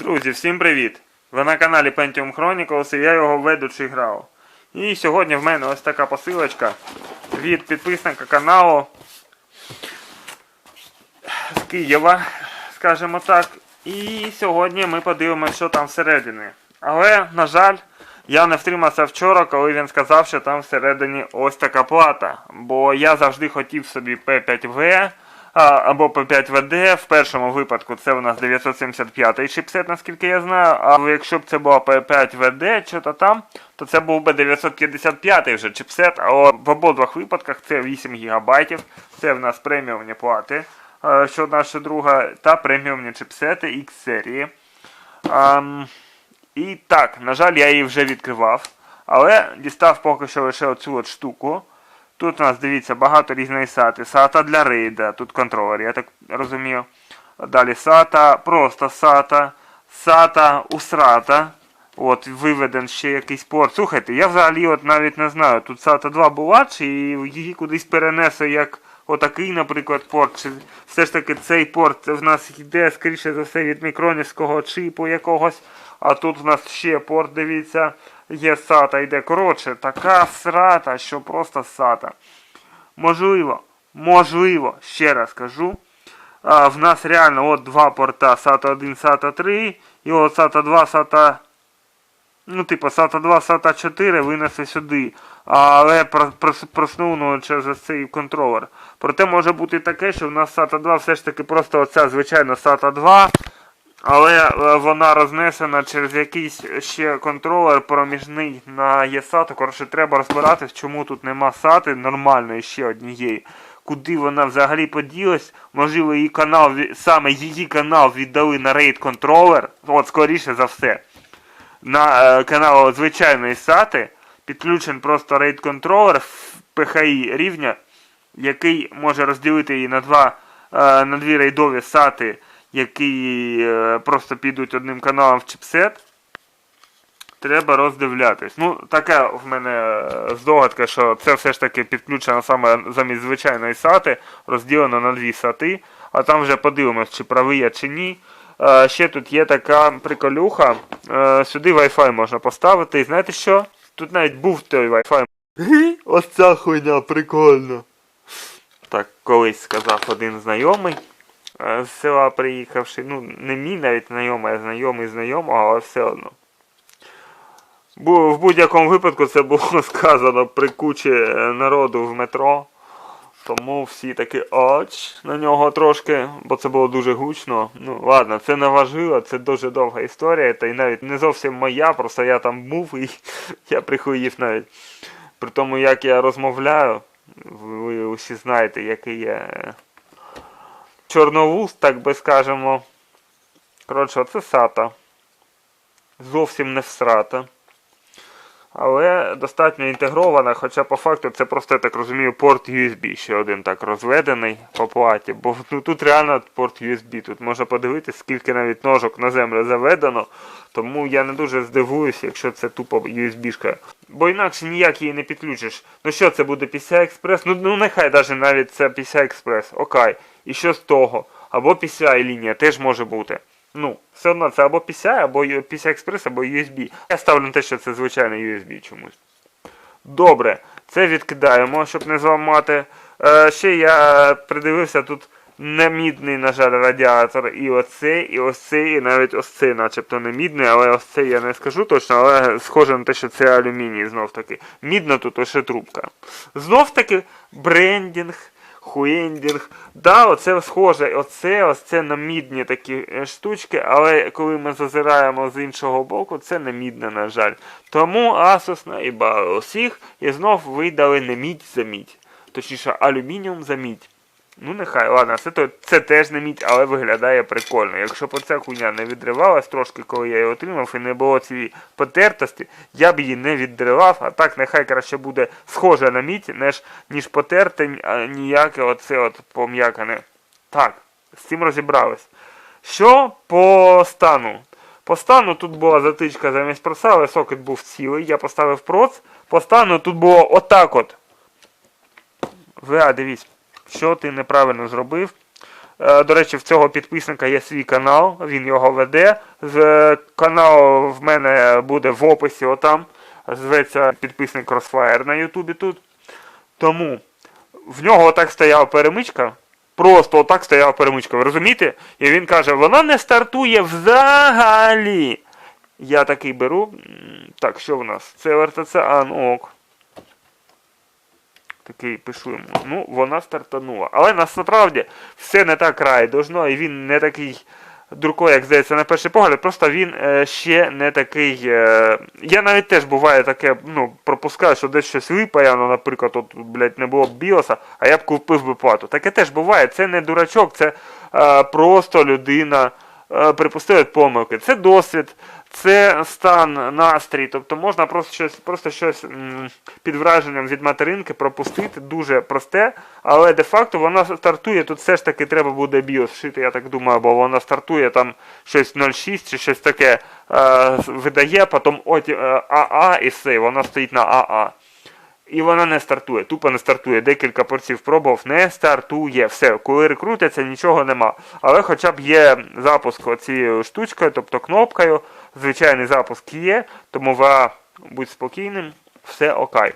Друзі, всім привіт! Ви на каналі Pentium Chronicles і я його ведучий грав. І сьогодні в мене ось така посилочка від підписника каналу з Києва, скажімо так. І сьогодні ми подивимося, що там всередині. Але, на жаль, я не втримався вчора, коли він сказав, що там всередині ось така плата. Бо я завжди хотів собі P5V або P5VD. В першому випадку це у нас 975 чипсет, наскільки я знаю. А якщо б це була P5VD, що то там, то це був би 955 вже чипсет. А в обидвох випадках це 8 ГБ. Це в нас преміумні плати, що наша друга, та преміумні чипсети X серії. Ам, і так, на жаль, я її вже відкривав. Але дістав поки що лише оцю от штуку. Тут у нас, дивіться, багато різної сати. Сата для рейда, тут контролер, я так розумію. Далі сата, просто сата, сата усрата. От, виведен ще якийсь порт. Слухайте, я взагалі от навіть не знаю, тут сата 2 була, чи її кудись перенесли як отакий, наприклад, порт. Чи все ж таки цей порт в нас йде, скоріше за все, від мікронівського чипу якогось. А тут в нас ще порт, дивіться, є сата йде. Коротше, така срата, що просто сата. Можливо, можливо, ще раз кажу. А, в нас реально от два порта SATA 1, SATA 3 і от SATA 2, SATA Ну, типу, SATA 2, SATA 4 винесли сюди. Але про- прос- просунув через цей контролер. Проте може бути таке, що в нас SATA 2 все ж таки просто оця звичайна SATA 2. Але е, вона рознесена через якийсь ще контролер проміжний на eSATA. Коротше, треба розбиратись, чому тут нема SATA нормальної ще однієї. Куди вона взагалі поділась? Можливо, її канал, саме її канал віддали на RAID контролер. От, скоріше за все на е, канал звичайної SATA підключен просто RAID контролер PHI рівня, який може розділити її на два е, на дві рейдові SATA, які е, просто підуть одним каналом в чипсет. Треба роздивлятись. Ну, така в мене е, здогадка, що це все ж таки підключено саме замість звичайної SATA, розділено на дві SATA, а там вже подивимось, чи правий я чи ні. Е, ще тут є така приколюха. Е, сюди Wi-Fi можна поставити. І знаєте що? Тут навіть був той Wi-Fi. Ось ця хуйня, прикольно. Так колись сказав один знайомий. Е, З села приїхавши, ну, не мій навіть знайомий, а знайомий знайомого, але все одно. В будь-якому випадку це було сказано при кучі е, народу в метро. Тому всі такі оч на нього трошки, бо це було дуже гучно. Ну ладно, це не важливо, це дуже довга історія, та й навіть не зовсім моя, просто я там був і я прихуїв навіть. При тому, як я розмовляю, ви, ви усі знаєте, який я е, чорновуз, так би скажемо. Коротше, це сата. Зовсім не всрата. Але достатньо інтегрована, хоча по факту це просто, я так розумію, порт USB, ще один так розведений по платі. Бо ну, тут реально порт USB. Тут можна подивитися, скільки навіть ножок на землю заведено. Тому я не дуже здивуюся, якщо це тупо USB-шка. Бо інакше ніяк її не підключиш. Ну що це буде PCI Express? Ну, ну нехай навіть навіть це PCI Express. Окей. І що з того? Або PCI лінія теж може бути. Ну, все одно це або PCI, або PCI Express, або USB. Я ставлю на те, що це звичайний USB чомусь. Добре, це відкидаємо, щоб не зламати. Е, ще я придивився тут не мідний, на жаль, радіатор. І оцей, і ось цей, і навіть ось цей, начебто не мідний, але ось цей я не скажу точно, але схоже на те, що це алюміній знов таки. Мідна тут лише трубка. Знов таки брендінг. Хуендінг. Да, оце схоже, оце, ось це на мідні такі е, штучки, але коли ми зазираємо з іншого боку, це не мідне, на жаль. Тому Asus наїбали усіх і знов видали не мідь за мідь. Точніше, алюмініум за мідь. Ну нехай, ладно, це, то, це теж не мідь, але виглядає прикольно. Якщо б оця хуйня не відривалась трошки, коли я її отримав, і не було цієї потертості, я б її не відривав, а так нехай краще буде схоже на мідь, ніж, ніж потерте ніяке оце от пом'якане. Так, з цим розібрались. Що по стану? По стану тут була затичка замість проса, але сокет був цілий, я поставив проц. По стану тут було отак от. ВА, дивись, що ти неправильно зробив. Е, До речі, в цього підписника є свій канал, він його веде. Е, в мене буде в описі отам. Зветься підписник Crossfire на Ютубі тут. Тому в нього отак стояла перемичка. Просто отак стояла перемичка, ви розумієте? І він каже, вона не стартує взагалі. Я такий беру. Так, що в нас? Це РТЦ, а ну ок. Такий пишу йому. Ну, вона стартанула. Але насправді все не так райдужно, і він не такий дурко, як здається, на перший погляд. Просто він е, ще не такий. Е, я навіть теж буває таке, ну, пропускаю, що десь щось випає, ну, наприклад, от, блядь, не було б біоса, а я б купив би плату. Таке теж буває. Це не дурачок, це е, просто людина е, припустила помилки. Це досвід, це стан, настрій. Тобто можна просто щось, просто щось під враженням від материнки пропустити, дуже просте, але де-факто вона стартує, тут все ж таки треба буде біос вшити, я так думаю, бо вона стартує там щось 0,6 чи щось таке е, видає, потім от, е, АА і все, вона стоїть на АА. І вона не стартує, тупо не стартує. Декілька порців пробував, не стартує. Все, коли крутяться, нічого нема. Але хоча б є запуск цією штучкою, тобто кнопкою, звичайний запуск є, тому ва, будь спокійним, все окей.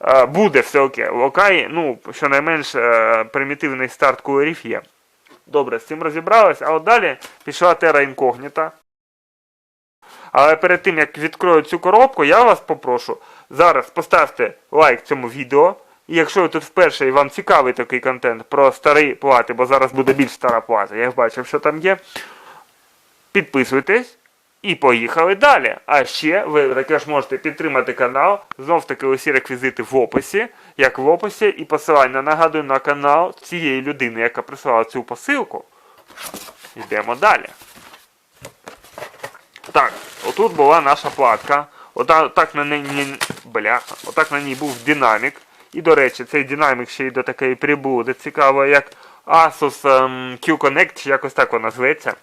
Е, Буде все окей. Окей, ну, щонайменш е, примітивний старт кулерів є. Добре, з цим розібрались, а от далі пішла Terra Incognita. Але перед тим як відкрою цю коробку, я вас попрошу зараз поставте лайк цьому відео. І якщо ви тут вперше і вам цікавий такий контент про старі плати, бо зараз буде більш стара плата, я бачив, що там є. Підписуйтесь і поїхали далі. А ще ви також можете підтримати канал. Знов таки усі реквізити в описі, як в описі, і посилання нагадую на канал цієї людини, яка прислала цю посилку. Йдемо далі. Так, отут була наша платка. Отак на ній, ні- бляха, отак на ній був динамік. І, до речі, цей динамік ще й до такої приблуди. Цікаво, як Asus ем, Q-Connect, якось так вона зветься.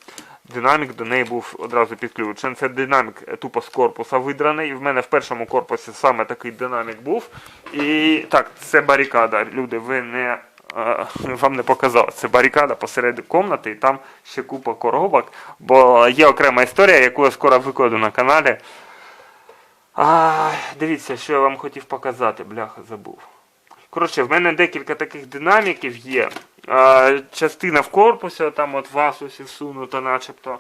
Динамік до неї був одразу підключений. Це динамік е, тупо з корпуса видраний. В мене в першому корпусі саме такий динамік був. І так, це барикада. Люди, ви не. е, Вам не показав, це барикада посеред кімнати, і там ще купа коробок, бо є окрема історія, яку я скоро викладу на каналі. А, дивіться, що я вам хотів показати, бляха, забув. Коротше, в мене декілька таких динаміків є. Частина в корпусі, там от в Asus всунута начебто.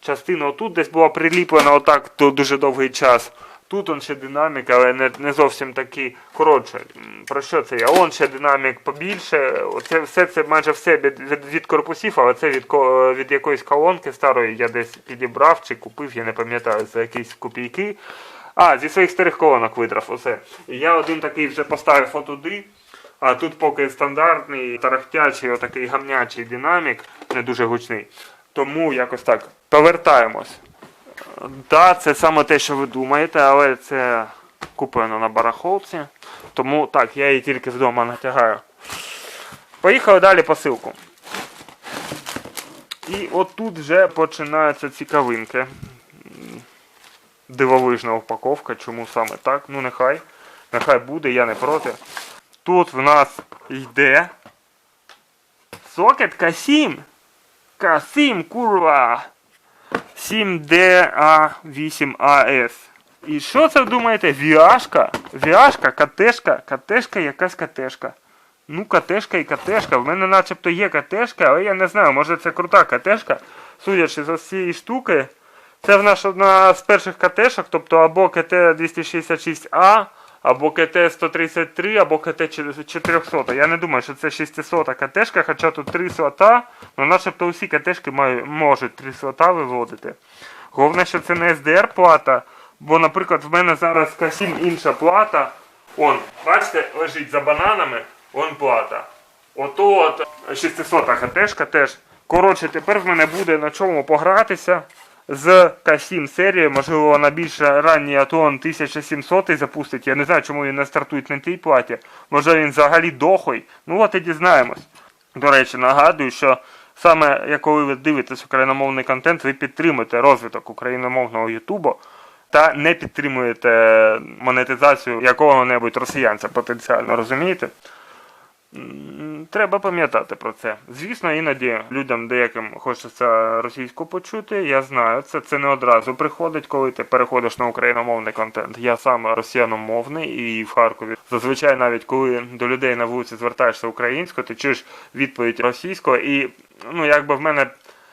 Частина отут десь була приліплена отак то дуже довгий час. Тут он ще динамік, але не, не зовсім такий. Коротше, про що це я? Он ще динамік побільше. Оце, все це майже все від, від, від корпусів, але це від, від якоїсь колонки старої я десь підібрав чи купив, я не пам'ятаю, за якісь копійки. А, зі своїх старих колонок видрав усе. І я один такий вже поставив отуди. А тут поки стандартний тарахтячий, отакий гамнячий динамік, не дуже гучний. Тому якось так. Повертаємось. Так, це саме те, що ви думаєте, але це куплено на барахолці. Тому так, я її тільки вдома натягаю. Поїхали далі посилку. І от тут вже починаються цікавинки. Дивовижна упаковка, чому саме так? Ну нехай. Нехай буде, я не проти. Тут в нас йде сокет К7. К7, курва. 7DA8AS. І що це думаєте? Віашка? Віашка, катешка, катешка, якась катешка. Ну, катешка і катешка. В мене начебто є катешка, але я не знаю, може це крута катешка. Судячи з цієї штуки, це в нас одна з перших катешок, тобто або КТ-266А, або КТ-133, або КТ-400. Я не думаю, що це 600 катешка, хоча тут 3 слота, ну начебто усі мають, можуть 3 слота виводити. Головне, що це не SDR плата, бо, наприклад, в мене зараз К7 інша плата. Он, бачите, лежить за бананами, он плата. Ото от 600 катешка теж. Коротше, тепер в мене буде на чому погратися з К7 серії, можливо, вона більш ранній Атон 1700 запустить. Я не знаю, чому він не стартує на тій платі. Може він взагалі дохой. Ну от і дізнаємось. До речі, нагадую, що саме як коли ви дивитесь україномовний контент, ви підтримуєте розвиток україномовного Ютубу та не підтримуєте монетизацію якого-небудь росіянця потенціально, розумієте? Треба пам'ятати про це. Звісно, іноді людям деяким хочеться російську почути. Я знаю це. Це не одразу приходить, коли ти переходиш на україномовний контент. Я сам росіяномовний і в Харкові. Зазвичай, навіть коли до людей на вулиці звертаєшся українською, ти чуєш відповідь російською, і ну якби в мене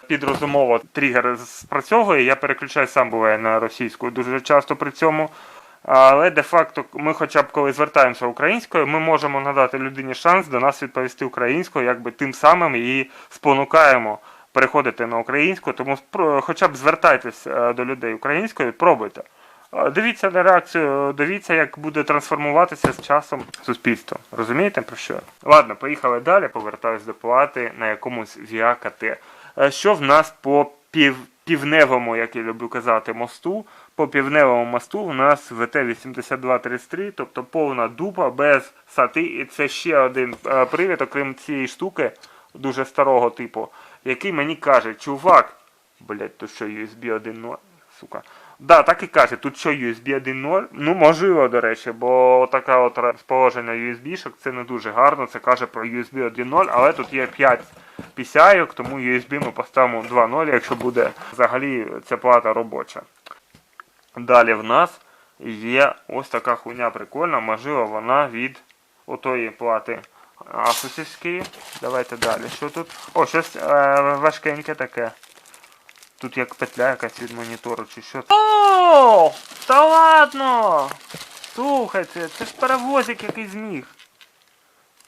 підрозумово тригер спрацьовує, я переключаю сам буває на російську дуже часто при цьому. Але де-факто, ми хоча б коли звертаємося українською, ми можемо надати людині шанс до нас відповісти українською, якби тим самим її спонукаємо переходити на українську. Тому хоча б звертайтесь е, до людей українською, пробуйте. Е, Дивіться на реакцію, дивіться, як буде трансформуватися з часом суспільство. Розумієте про що? Ладно, поїхали далі. Повертаюсь до плати на якомусь ВІА-КТ. Е, Що в нас по пів, півневому, як я люблю казати, мосту? По півневому мосту у нас ВТ-8233, тобто повна дупа без сати. І це ще один е, привід, окрім цієї штуки, дуже старого типу, який мені каже, чувак, блять, то що USB 1.0, сука. Да, так і каже, тут що USB 1.0, ну можливо, до речі, бо така от розположення USB-шок це не дуже гарно, це каже про USB 1.0, але тут є 5 PCI, тому USB ми поставимо 2.0, якщо буде взагалі ця плата робоча. Далі в нас є ось така хуйня прикольна, можливо, вона від отої плати Asusівської. Давайте далі. Що тут? О, щось е, важкеньке таке. Тут як петля якась від монітору чи що. О! Та ладно! Слухайте, це ж паровозик який зміг.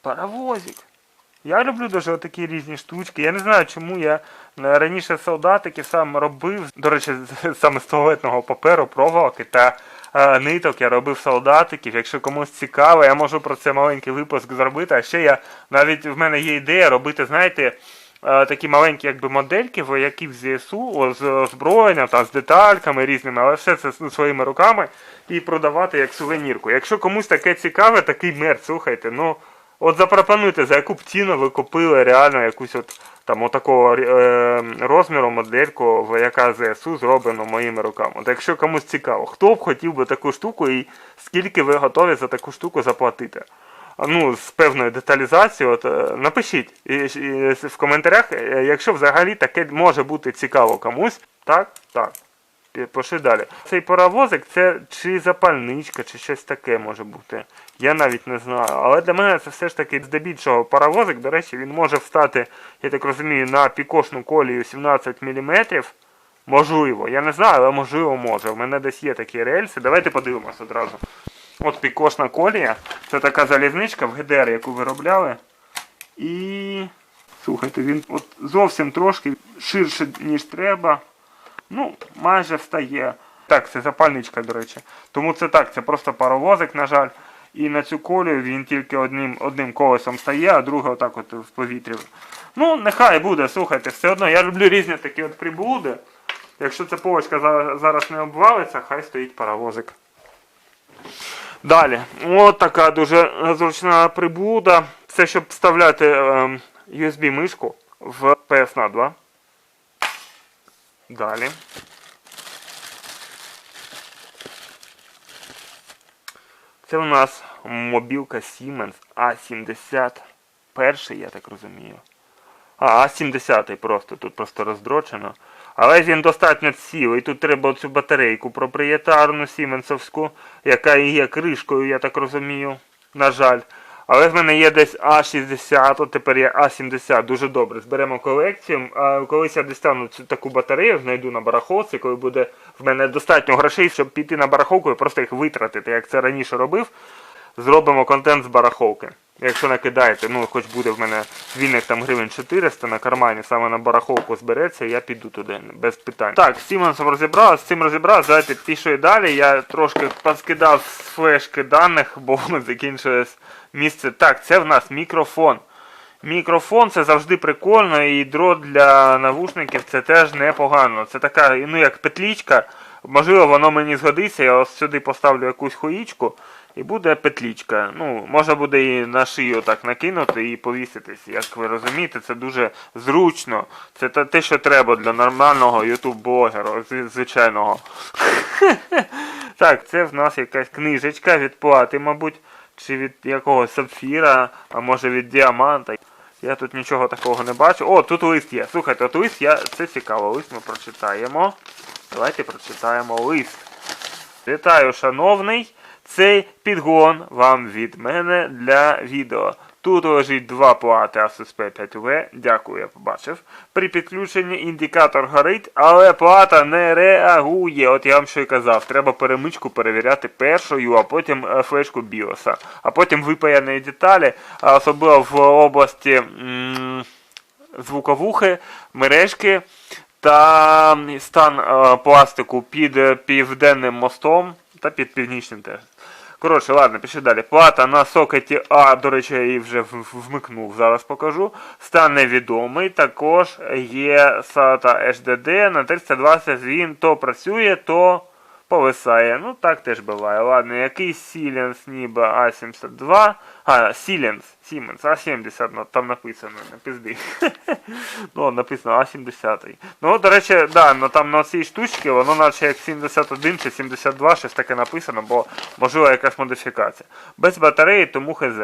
Паровозик. Я люблю дуже такі різні штучки. Я не знаю, чому я е, раніше солдатики сам робив. До речі, саме з туалетного паперу, проволоки та е, ниток я робив солдатиків. Якщо комусь цікаво, я можу про це маленький випуск зробити. А ще я навіть в мене є ідея робити, знаєте. е, Такі маленькі якби модельки вояків ЗСУ о, з озброєнням та з детальками різними, але все це своїми руками і продавати як сувенірку. Якщо комусь таке цікаве, такий мер, слухайте, ну От запропонуйте, за яку б ціну ви купили реально якусь от там отакого е, розміру модельку вояка ЗСУ зроблену моїми руками. От якщо комусь цікаво, хто б хотів би таку штуку і скільки ви готові за таку штуку заплатити? Ну, з певною деталізацією, от, е, напишіть і, і, в коментарях, е, якщо взагалі таке може бути цікаво комусь, так, так. Пі- далі. Цей паровозик це чи запальничка, чи щось таке може бути. Я навіть не знаю. Але для мене це все ж таки здебільшого паровозик. До речі, він може встати, я так розумію, на пікошну колію 17 мм. Можливо, я не знаю, але можливо може. У мене десь є такі рельси. Давайте подивимось одразу. От пікошна колія. Це така залізничка в ГДР, яку виробляли. І. Слухайте, він от зовсім трошки ширше, ніж треба. Ну, майже встає. Так, це запальничка, до речі. Тому це так, це просто паровозик, на жаль. І на цю колію він тільки одним, одним колесом стає, а друге отак от в повітрі. Ну, нехай буде, слухайте, все одно. Я люблю різні такі от приблуди. Якщо ця полочка зараз не обвалиться, хай стоїть паровозик. Далі. От така дуже зручна приблуда. Це щоб вставляти ем, USB-мишку в PS на 2. Далі. Це у нас мобілка Siemens A71, я так розумію. А, А70 просто, тут просто роздрочено. Але він достатньо цілий. Тут треба цю батарейку проприєтарну сіменсовську, яка і є кришкою, я так розумію. На жаль. Але в мене є десь А60, от тепер є А70, дуже добре. Зберемо колекцію. А колись я дістану цю таку батарею, знайду на барахолці, коли буде в мене достатньо грошей, щоб піти на барахолку і просто їх витратити, як це раніше робив. Зробимо контент з барахолки. Якщо накидаєте, ну хоч буде в мене вільних там гривень 400 на кармані, саме на барахолку збереться, я піду туди, без питань. Так, з Сімонсом розібрав, з цим розібрав, давайте пішли далі. Я трошки поскидав з флешки даних, бо закінчилось місце. Так, це в нас мікрофон. Мікрофон це завжди прикольно, і дрот для навушників це теж непогано. Це така, ну як петлічка. Можливо, воно мені згодиться, я ось сюди поставлю якусь хуїчку і буде петлічка. Ну, можна буде і на шию так накинути і повіситись. Як ви розумієте, це дуже зручно. Це те, що треба для нормального ютуб-блогера, звичайного. Так, це в нас якась книжечка від плати, мабуть. чи від якогось сапфіра, а може від діаманта. Я тут нічого такого не бачу. О, тут лист є. Слухайте, от лист я. Це цікаво, лист ми прочитаємо. Давайте прочитаємо лист. Вітаю, шановний. Цей підгон вам від мене для відео. Тут лежить два плати ASUS P5V. Дякую, я побачив. При підключенні індикатор горить, але плата не реагує. От я вам що й казав, треба перемичку перевіряти першою, а потім е, флешку BIOS. А потім випаяні деталі, особливо в області звуковухи, мережки та стан е, пластику під е, південним мостом та під північним теж. Коротше, ладно, пішли далі. Плата на сокеті А, до речі, я її вже вмикнув, зараз покажу. Стан невідомий. Також є SATA HDD на 320 він то працює, то повисає. Ну так теж буває. Ладно, якийсь Siemens ніби A72. А, Siemens, Siemens A70, ну, там написано, не пизди. ну, написано А70. Ну, до речі, да, ну там на цій штучці, воно наче як 71 чи 72, щось таке написано, бо можливо якась модифікація. Без батареї, тому хз.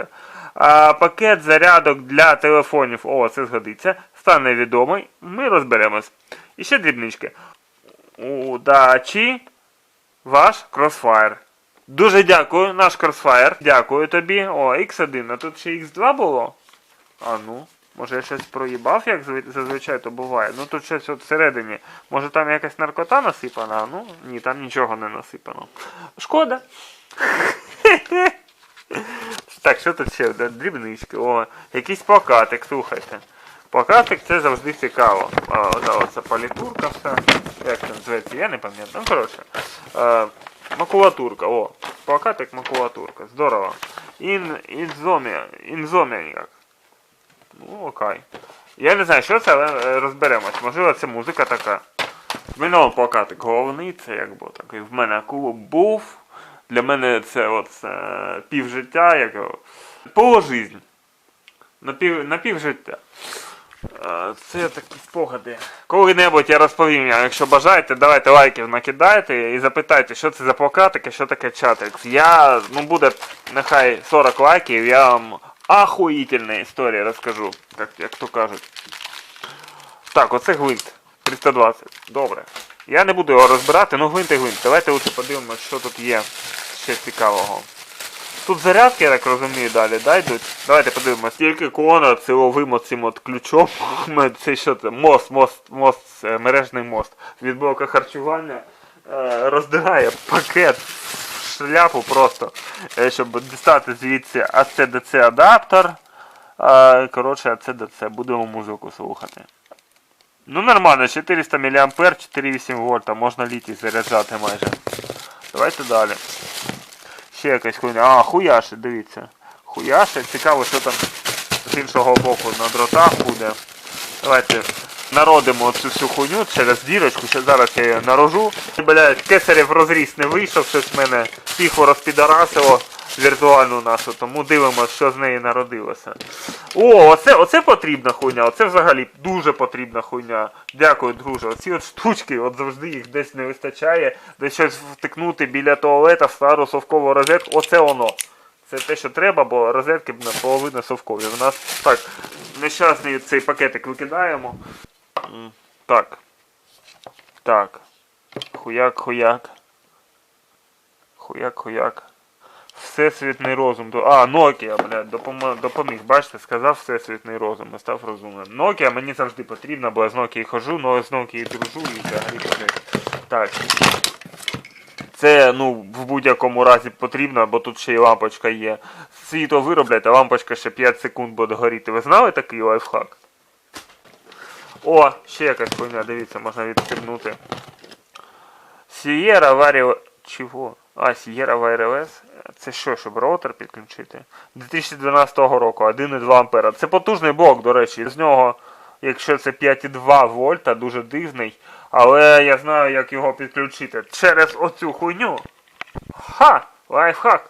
А, пакет зарядок для телефонів, о, це згодиться. Стан невідомий. Ми розберемось. І ще дрібнички. Удачі! Ваш Crossfire. Дуже дякую, наш Crossfire. Дякую тобі. О, X1, а тут ще X2 було? А ну, може я щось проїбав, як зазвичай то буває. Ну тут щось от всередині. Може там якась наркота насипана? Ну, ні, там нічого не насипано. Шкода. Так, що тут ще? Дрібнички. О, якийсь плакатик, слухайте. Плакатик це завжди цікаво. Оця палітурка все. Як це називається, я не пам'ятаю. Ну, коротше. Е, макулатурка, о. Плакатик макулатурка. Здорово. Ін, інзомія. Інзомія ніяк. Ну, окей. Я не знаю, що це, але е, розберемось. Можливо, це музика така. В мене плакатик головний, це як було такий. В мене клуб був. Для мене це от е, півжиття, як. Полужизнь. На пів, на півжиття. Е, Це такі спогади. Коли-небудь я розповім, якщо бажаєте, давайте лайків накидайте і запитайте, що це за плакатики, що таке чатрикс. Я, ну буде нехай 40 лайків, я вам ахуїтельна історія розкажу, як, як то кажуть. Так, оце гвинт. 320. Добре. Я не буду його розбирати, ну гвинт і гвинт. Давайте лучше подивимося, що тут є ще цікавого. Тут зарядки, я так розумію, далі, да, йдуть? Давайте подивимось. Тільки кона силовим оцим от ключом. Це що це? Мост, мост, мост, е, мережний мост. Від блока харчування е, роздирає пакет шляпу просто, е, щоб дістати звідси ACDC адаптер. Коротше, ACDC. Будемо музику слухати. Ну нормально, 400 мА, 4,8 вольта, можна літій заряджати майже. Давайте далі. Ще якась хуйня. А, хуяше, дивіться. Хуяше. Цікаво, що там з іншого боку на дротах буде. Давайте народимо цю всю хуйню через дірочку. Ще зараз я її нарожу. Блять, кесарів розріз не вийшов, щось в мене тихо розпідарасило віртуальну нашу, тому дивимося, що з неї народилося. О, оце, оце потрібна хуйня, оце взагалі дуже потрібна хуйня. Дякую, друже. Оці от штучки, от завжди їх десь не вистачає, десь щось втикнути біля туалета в стару совкову розетку. Оце воно. Це те, що треба, бо розетки наполовину совкові. У нас так, нещасний цей пакетик викидаємо. Так. Так. Хуяк, хуяк. Всесвітний розум. А, Nokia, блядь, допоміг. Бачите, сказав всесвітний розум і став розумним. Nokia мені завжди потрібна, бо я з Nokia хожу, але з Nokia дружу і взагалі. Так. Це ну в будь-якому разі потрібно, бо тут ще й лампочка є. Світло вироблять, а лампочка ще 5 секунд буде горіти. Ви знали такий лайфхак? О, ще якась хуйня, дивіться, можна відстібнути. Sierra Vario... Чого? А, Sierra Wireless. Це що, щоб роутер підключити? 2012 року, 1,2 ампера. Це потужний блок, до речі. З нього, якщо це 5,2 вольта, дуже дивний. Але я знаю, як його підключити. Через оцю хуйню. Ха! Лайфхак!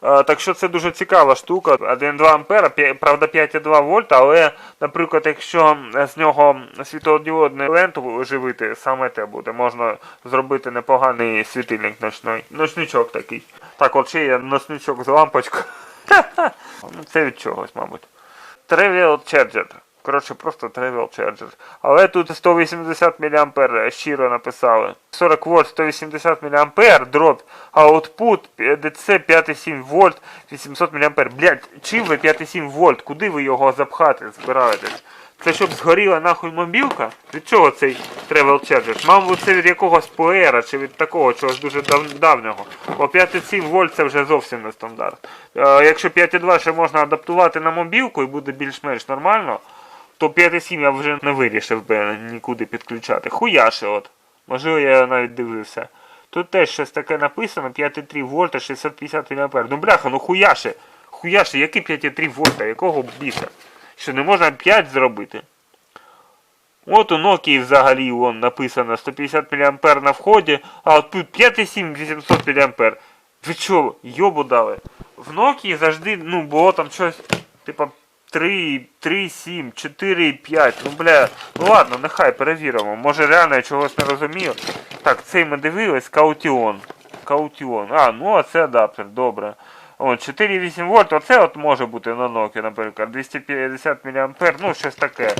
Так що це дуже цікава штука. 1,2 ампера, правда 5,2 вольта, але, наприклад, якщо з нього світлодіодну ленту живити, саме те буде. Можна зробити непоганий світильник ночний. Ночничок такий. Так, от ще є ночничок з лампочкою. Це від чогось, мабуть. Trivial Charger. Коротше, просто Trivial Charger. Але тут 180 мА щиро написали. 40 вольт 180 мА, дроп, output DC 5,7 вольт 800 мА. Блять, чим ви 5,7 вольт? Куди ви його запхати збираєтесь? Це щоб згоріла нахуй мобілка? Від чого цей Travel Charger? Мабуть, це від якогось плеєра чи від такого чогось дуже дав- давнього. Бо 5,7 вольт це вже зовсім не стандарт. Е, якщо 5,2 ще можна адаптувати на мобілку і буде більш-менш нормально, то 5,7 я вже не вирішив би нікуди підключати. Хуяше от. Можливо, я навіть дивився. Тут теж щось таке написано, 5,3 вольта, 650 мА. Ну бляха, ну хуяше. Хуяше, які 5,3 вольта, якого біса? Що не можна 5 зробити? От у Nokia взагалі вон написано 150 мА на вході, а от тут 5,7 800 мА. Ви чого, йобу дали? В Nokia завжди, ну, було там щось, типа 3, 3, 7, 4, 5. Ну бля, ну ладно, нехай перевіримо. Може реально я чогось не розумію. Так, цей ми дивились, Каутіон. Каутіон. А, ну а це адаптер, добре. От, 4,8 вольт, оце от може бути на Nokia, наприклад, 250 мА, ну щось таке.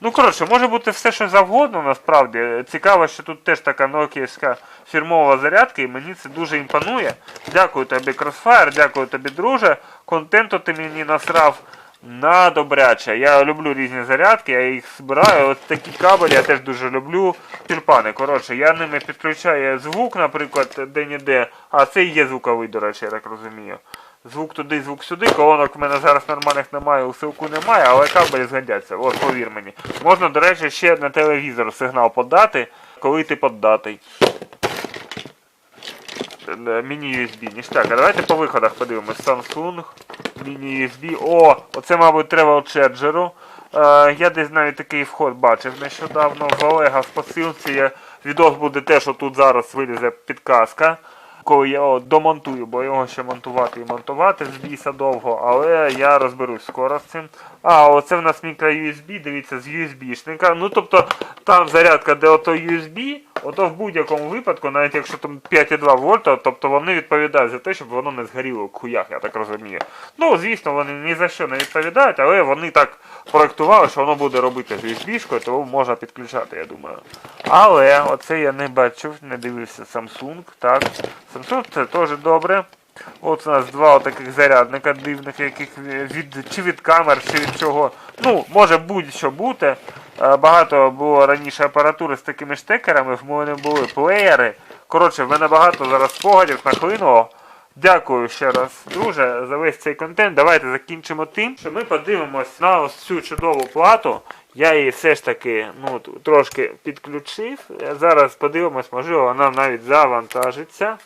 Ну, коротше, може бути все, що завгодно, насправді. Цікаво, що тут теж така нокіївська фірмова зарядка, і мені це дуже імпонує. Дякую тобі, Crossfire, дякую тобі, друже. Контенту ти мені насрав на добряче. Я люблю різні зарядки, я їх збираю. Ось такі кабелі я теж дуже люблю. Тюльпани. Коротше, я ними підключаю звук, наприклад, де-ніде, а це і є звуковий, до речі, я так розумію. Звук туди, звук сюди, колонок в мене зараз нормальних немає, усилку немає, але кабелі згодяться, от повір мені. Можна, до речі, ще на телевізор сигнал подати, коли ти поддатий. Е, Міні-USB. Ніштяк. А давайте по виходах подивимось. Samsung, міні-USB. О, оце, мабуть, треба черджеру. Е, я десь навіть такий вход бачив нещодавно. В Олега в посилці. Відос буде те, що тут зараз вилізе підказка. Коли я його домонтую, бо його ще монтувати і монтувати з біса довго, але я розберусь скоро з цим. А, оце в нас мікро-USB, дивіться, з USB-шника. Ну тобто там зарядка, де ото USB, ото в будь-якому випадку, навіть якщо там 5,2 вольта, тобто вони відповідають за те, щоб воно не згоріло в хуях, я так розумію. Ну, звісно, вони ні за що не відповідають, але вони так проектували, що воно буде робити з USB-шкою, тому можна підключати, я думаю. Але оце я не бачив, не дивився Samsung, так. Samsung це теж добре. От у нас два таких зарядника дивних, яких від чи від камер, чи від чого. Ну, може будь-що бути. Е, Багато було раніше апаратури з такими штекерами, в мене були плеєри. Коротше, в мене багато зараз спогадів нахлинуло. Дякую ще раз, друже, за весь цей контент. Давайте закінчимо тим, що ми подивимось на ось цю чудову плату. Я її все ж таки ну, трошки підключив. Е, Зараз подивимось, можливо, вона навіть завантажиться.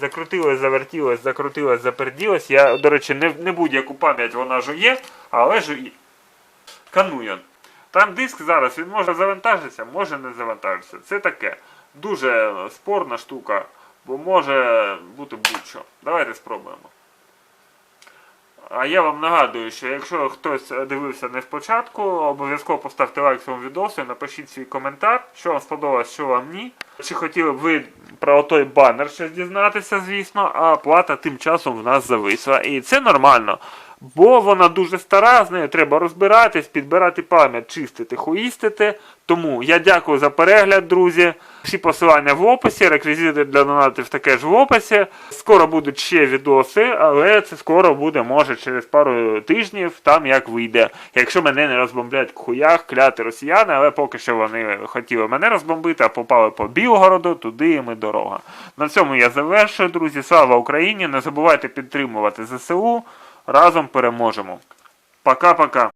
Закрутилось, завертілось, закрутилось, заперділось. Я, до речі, не, не будь-яку пам'ять вона жує, але жує. Кануян. Там диск зараз він може завантажитися, може не завантажитися. Це таке. Дуже спорна штука, бо може бути будь-що. Давайте спробуємо. А я вам нагадую, що якщо хтось дивився не спочатку, обов'язково поставте лайк цьому відосу і напишіть свій коментар, що вам сподобалось, що вам ні. Чи хотіли б ви про той банер щось дізнатися, звісно, а плата тим часом в нас зависла. І це нормально. Бо вона дуже стара, з нею треба розбиратись, підбирати пам'ять, чистити, хуїстити. Тому я дякую за перегляд, друзі. Всі посилання в описі, реквізити для донатів таке ж в описі. Скоро будуть ще відоси, але це скоро буде, може, через пару тижнів, там як вийде. Якщо мене не розбомблять в хуях, кляти росіяни, але поки що вони хотіли мене розбомбити, а попали по Білгороду, туди їм і дорога. На цьому я завершую, друзі. Слава Україні! Не забувайте підтримувати ЗСУ. Разом переможемо. Пока-пока.